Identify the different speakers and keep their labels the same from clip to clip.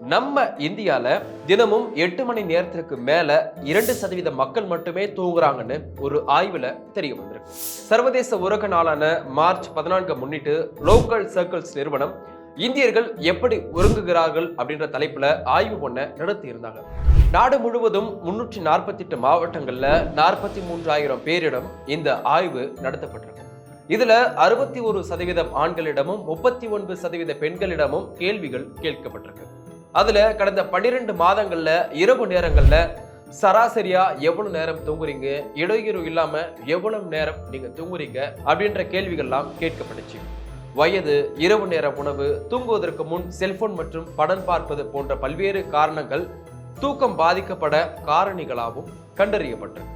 Speaker 1: நம்ம இந்தியால தினமும் எட்டு மணி நேரத்திற்கு மேல இரண்டு சதவீத மக்கள் மட்டுமே தூங்குறாங்கன்னு ஒரு ஆய்வுல தெரிய வந்திருக்கு. சர்வதேச உறக நாளான மார்ச் பதினான்கு முன்னிட்டு லோக்கல் சர்க்கிள்ஸ் நிறுவனம் இந்தியர்கள் எப்படி உறங்குகிறார்கள் அப்படின்ற தலைப்புல ஆய்வு ஒண்ண நடத்தி இருந்தாங்க. நாடு முழுவதும் முன்னூற்றி நாற்பத்தி எட்டு மாவட்டங்கள்ல நாற்பத்தி மூன்றாயிரம் பேரிடம் இந்த ஆய்வு நடத்தப்பட்டிருக்கு. இதுல அறுபத்தி ஒரு சதவீதம் ஆண்களிடமும் முப்பத்தி ஒன்பது சதவீத பெண்களிடமும் கேள்விகள் கேட்கப்பட்டிருக்கு. அதில் கடந்த பன்னிரெண்டு மாதங்களில் இரவு நேரங்களில் சராசரியாக எவ்வளவு நேரம் தூங்குறீங்க? இடையூறு இல்லாமல் எவ்வளவு நேரம் நீங்கள் தூங்குறீங்க? அப்படின்ற கேள்விகள்லாம் கேட்கப்பட்டுச்சு. வயது இரவு நேர உணவு தூங்குவதற்கு முன் செல்போன் மற்றும் படம் பார்ப்பது போன்ற பல்வேறு காரணங்கள் தூக்கம் பாதிக்கப்பட காரணிகளாகவும் கண்டறியப்பட்டது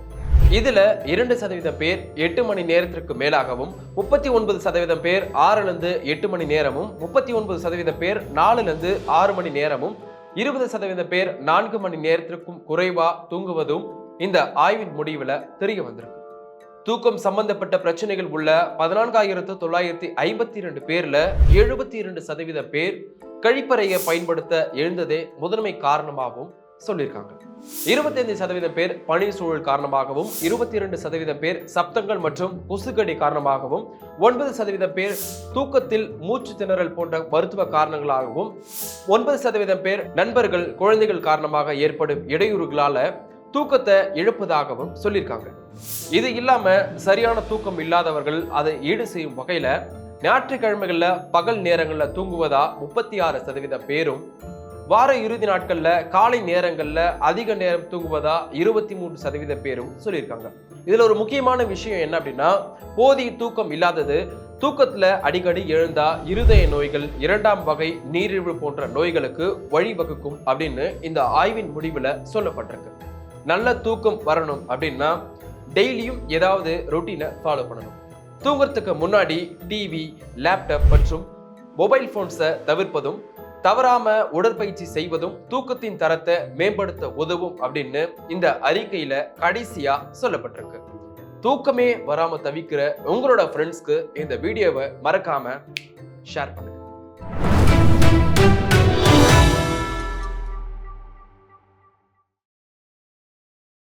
Speaker 1: இதுல இரண்டு சதவீதம் பேர் எட்டு மணி நேரத்திற்கு மேலாகவும் முப்பத்தி ஒன்பது சதவீதம் பேர் ஆறுலேருந்து எட்டு மணி நேரமும் முப்பத்தி ஒன்பது சதவீதம் பேர் நாலுலேருந்து ஆறு மணி நேரமும் இருபது சதவீதம் பேர் நான்கு மணி நேரத்திற்கும் குறைவா தூங்குவதும் இந்த ஆய்வின் முடிவில் தெரிய வந்திருக்கு. தூக்கம் சம்பந்தப்பட்ட பிரச்சனைகள் உள்ள பதினான்காயிரத்து தொள்ளாயிரத்தி ஐம்பத்தி இரண்டு பேர்ல எழுபத்தி இரண்டு சதவீத பேர் கழிப்பறையை பயன்படுத்த எழுந்ததே முதன்மை காரணமாகவும் சொல்லியிருக்காங்க. இருபத்தைந்து சதவீதம் பேர் பனி சூழல் காரணமாகவும் இருபத்தி இரண்டு சதவீதம் பேர் சப்தங்கள் மற்றும் கொசுக்கடி காரணமாகவும் ஒன்பது சதவீதம் பேர் தூக்கத்தில் மூச்சு திணறல் போன்ற மருத்துவ காரணங்களாகவும் ஒன்பது சதவீதம் பேர் நண்பர்கள் குழந்தைகள் காரணமாக ஏற்படும் இடையூறுகளால தூக்கத்தை இழப்பதாகவும் சொல்லியிருக்காங்க. இது இல்லாம சரியான தூக்கம் இல்லாதவர்கள் அதை ஈடு செய்யும் வகையில ஞாயிற்றுக்கிழமைகளில் பகல் நேரங்களில் தூங்குவதா முப்பத்தி ஆறு சதவீத பேரும் வார இறுதி நாட்களில் காலை நேரங்களில் அதிக நேரம் தூங்குவதா இருபத்தி மூன்று சதவீத பேரும் சொல்லியிருக்காங்க. இதில் ஒரு முக்கியமான விஷயம் என்ன அப்படின்னா போதிய தூக்கம் இல்லாதது தூக்கத்தில் அடிக்கடி எழுந்தா இருதய நோய்கள் இரண்டாம் வகை நீரிழிவு போன்ற நோய்களுக்கு வழிவகுக்கும் அப்படின்னு இந்த ஆய்வின் முடிவில் சொல்லப்பட்டிருக்கு. நல்ல தூக்கம் வரணும் அப்படின்னா டெய்லியும் ஏதாவது ரொட்டீனை ஃபாலோ பண்ணணும். தூங்குறதுக்கு முன்னாடி டிவி லேப்டாப் மற்றும் மொபைல் ஃபோன்ஸை தவிர்ப்பதும் தவறாம உடற்பயிற்சி செய்வதும் தூக்கத்தின் தரத்தை மேம்படுத்த உதவும் அப்படின்னு இந்த அறிக்கையில கடைசியா சொல்லப்பட்டிருக்கு. தூக்கமே வராம தவிக்கிற உங்களோட ஃப்ரெண்ட்ஸ்க்கு இந்த வீடியோவை மறக்காம ஷேர் பண்ணுங்க.